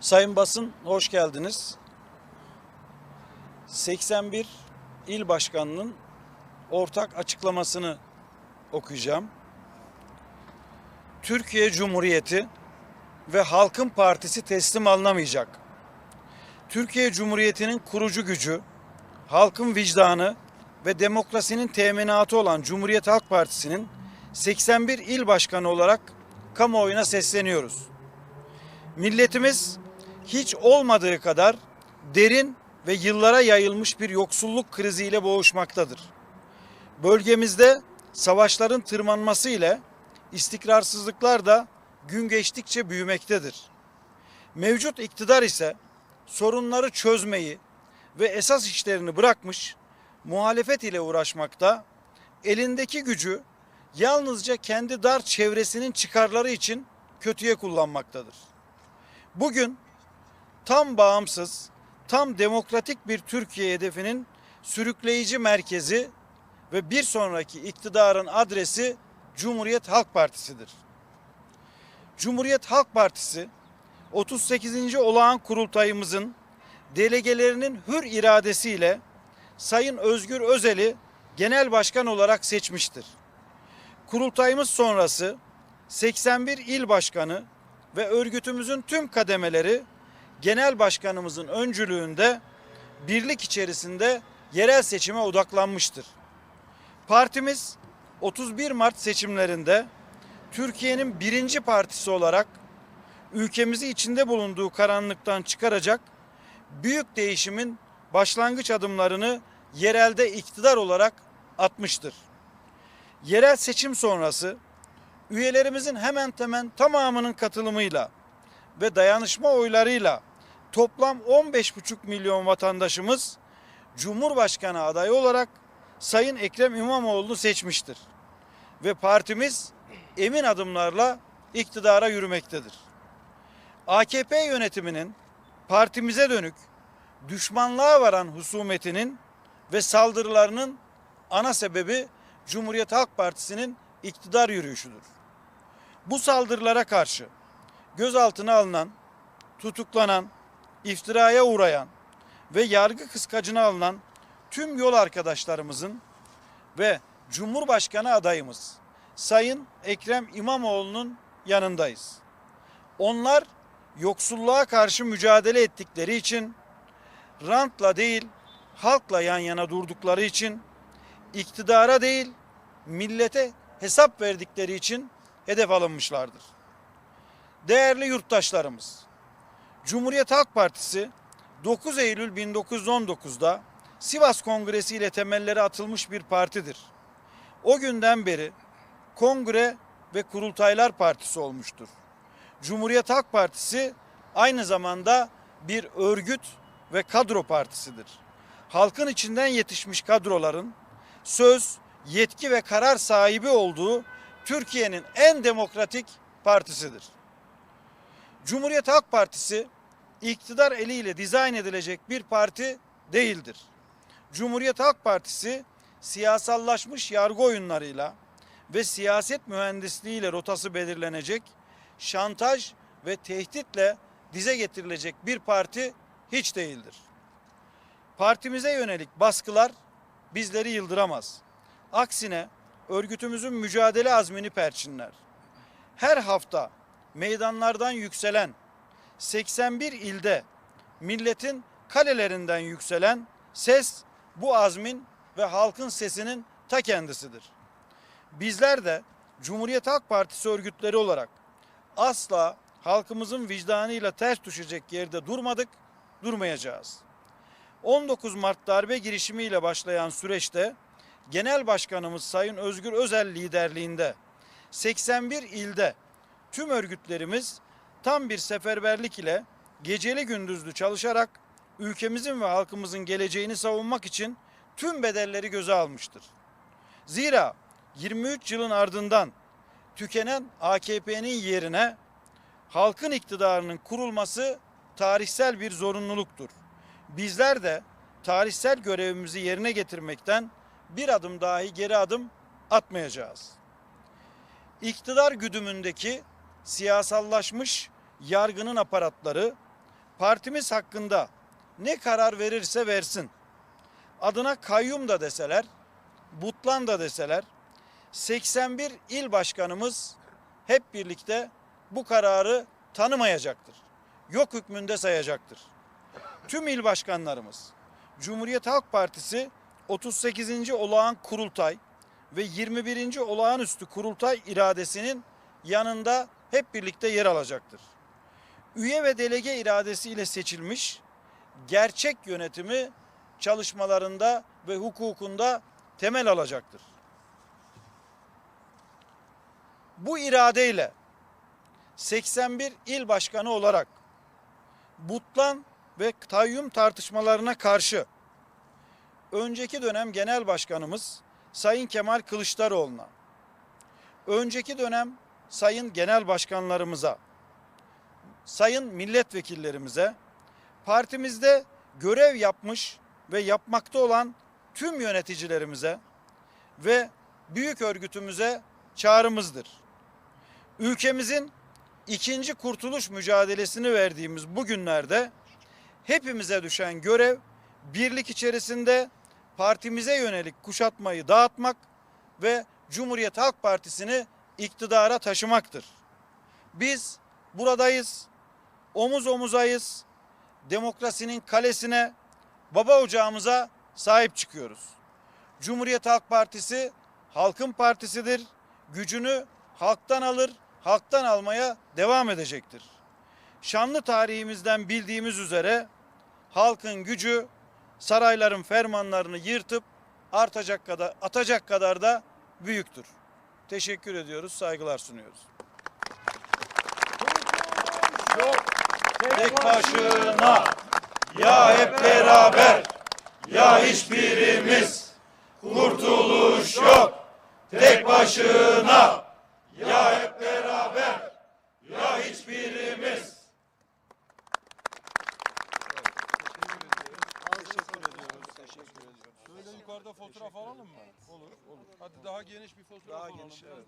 Sayın basın hoş geldiniz. 81 il başkanının ortak açıklamasını okuyacağım. Türkiye Cumhuriyeti ve Halkın Partisi teslim alınamayacak. Türkiye Cumhuriyeti'nin kurucu gücü, halkın vicdanı ve demokrasinin teminatı olan Cumhuriyet Halk Partisi'nin 81 il başkanı olarak kamuoyuna sesleniyoruz. Milletimiz hiç olmadığı kadar derin ve yıllara yayılmış bir yoksulluk kriziyle boğuşmaktadır. Bölgemizde savaşların tırmanması ile istikrarsızlıklar da gün geçtikçe büyümektedir. Mevcut iktidar ise sorunları çözmeyi ve esas işlerini bırakmış, muhalefet ile uğraşmakta, elindeki gücü yalnızca kendi dar çevresinin çıkarları için kötüye kullanmaktadır. Bugün tam bağımsız, tam demokratik bir Türkiye hedefinin sürükleyici merkezi ve bir sonraki iktidarın adresi Cumhuriyet Halk Partisi'dir. Cumhuriyet Halk Partisi 38. olağan kurultayımızın delegelerinin hür iradesiyle Sayın Özgür Özel'i genel başkan olarak seçmiştir. Kurultayımız sonrası 81 il başkanı ve örgütümüzün tüm kademeleri genel başkanımızın öncülüğünde birlik içerisinde yerel seçime odaklanmıştır. Partimiz 31 Mart seçimlerinde Türkiye'nin birinci partisi olarak ülkemizi içinde bulunduğu karanlıktan çıkaracak büyük değişimin başlangıç adımlarını yerelde iktidar olarak atmıştır. Yerel seçim sonrası üyelerimizin hemen hemen tamamının katılımıyla ve dayanışma oylarıyla toplam 15,5 milyon vatandaşımız Cumhurbaşkanı adayı olarak Sayın Ekrem İmamoğlu'nu seçmiştir. Ve partimiz emin adımlarla iktidara yürümektedir. AKP yönetiminin partimize dönük düşmanlığa varan husumetinin ve saldırılarının ana sebebi Cumhuriyet Halk Partisi'nin iktidar yürüyüşüdür. Bu saldırılara karşı gözaltına alınan, tutuklanan, iftiraya uğrayan ve yargı kıskacına alınan tüm yol arkadaşlarımızın ve Cumhurbaşkanı adayımız Sayın Ekrem İmamoğlu'nun yanındayız. Onlar yoksulluğa karşı mücadele ettikleri için rantla değil halkla yan yana durdukları için iktidara değil millete hesap verdikleri için hedef alınmışlardır. Değerli yurttaşlarımız, Cumhuriyet Halk Partisi 9 Eylül 1919'da Sivas Kongresi ile temelleri atılmış bir partidir. O günden beri Kongre ve Kurultaylar Partisi olmuştur. Cumhuriyet Halk Partisi aynı zamanda bir örgüt ve kadro partisidir. Halkın içinden yetişmiş kadroların söz, yetki ve karar sahibi olduğu Türkiye'nin en demokratik partisidir. Cumhuriyet Halk Partisi iktidar eliyle dizayn edilecek bir parti değildir. Cumhuriyet Halk Partisi siyasallaşmış yargı oyunlarıyla ve siyaset mühendisliğiyle rotası belirlenecek, şantaj ve tehditle dize getirilecek bir parti hiç değildir. Partimize yönelik baskılar bizleri yıldıramaz. Aksine örgütümüzün mücadele azmini perçinler. Her hafta meydanlardan yükselen 81 ilde milletin kalelerinden yükselen ses bu azmin ve halkın sesinin ta kendisidir. Bizler de Cumhuriyet Halk Partisi örgütleri olarak asla halkımızın vicdanıyla ters düşecek yerde durmadık, durmayacağız. 19 Mart darbe girişimiyle başlayan süreçte Genel Başkanımız Sayın Özgür Özel liderliğinde 81 ilde tüm örgütlerimiz tam bir seferberlik ile geceli gündüzlü çalışarak ülkemizin ve halkımızın geleceğini savunmak için tüm bedelleri göze almıştır. Zira 23 yılın ardından tükenen AKP'nin yerine halkın iktidarının kurulması tarihsel bir zorunluluktur. Bizler de tarihsel görevimizi yerine getirmekten bir adım dahi geri adım atmayacağız. İktidar güdümündeki siyasallaşmış yargının aparatları partimiz hakkında ne karar verirse versin. Adına kayyum da deseler, butlan da deseler 81 il başkanımız hep birlikte bu kararı tanımayacaktır. Yok hükmünde sayacaktır. Tüm il başkanlarımız Cumhuriyet Halk Partisi 38. olağan kurultay ve 21. olağanüstü kurultay iradesinin yanında hep birlikte yer alacaktır. Üye ve delege iradesiyle seçilmiş gerçek yönetimi çalışmalarında ve hukukunda temel alacaktır. Bu iradeyle 81 il başkanı olarak butlan ve tayyum tartışmalarına karşı önceki dönem genel başkanımız Sayın Kemal Kılıçdaroğlu'na, önceki dönem sayın genel başkanlarımıza, sayın milletvekillerimize, partimizde görev yapmış ve yapmakta olan tüm yöneticilerimize ve büyük örgütümüze çağrımızdır. Ülkemizin ikinci kurtuluş mücadelesini verdiğimiz bu günlerde hepimize düşen görev birlik içerisinde partimize yönelik kuşatmayı dağıtmak ve Cumhuriyet Halk Partisi'ni iktidara taşımaktır. Biz buradayız, omuz omuzayız, demokrasinin kalesine, baba ocağımıza sahip çıkıyoruz. Cumhuriyet Halk Partisi halkın partisidir. Gücünü halktan alır, halktan almaya devam edecektir. Şanlı tarihimizden bildiğimiz üzere halkın gücü sarayların fermanlarını yırtıp artacak kadar atacak kadar da büyüktür. Teşekkür ediyoruz, saygılar sunuyoruz. Tek başına ya hep beraber ya hiçbirimiz kurtuluş yok. Tek başına ya hep beraber ya hiçbirimiz. Şöyle yukarıda fotoğraf alalım mı? Olur, olur. Hadi daha geniş bir fotoğraf Daha alalım. geniş, evet.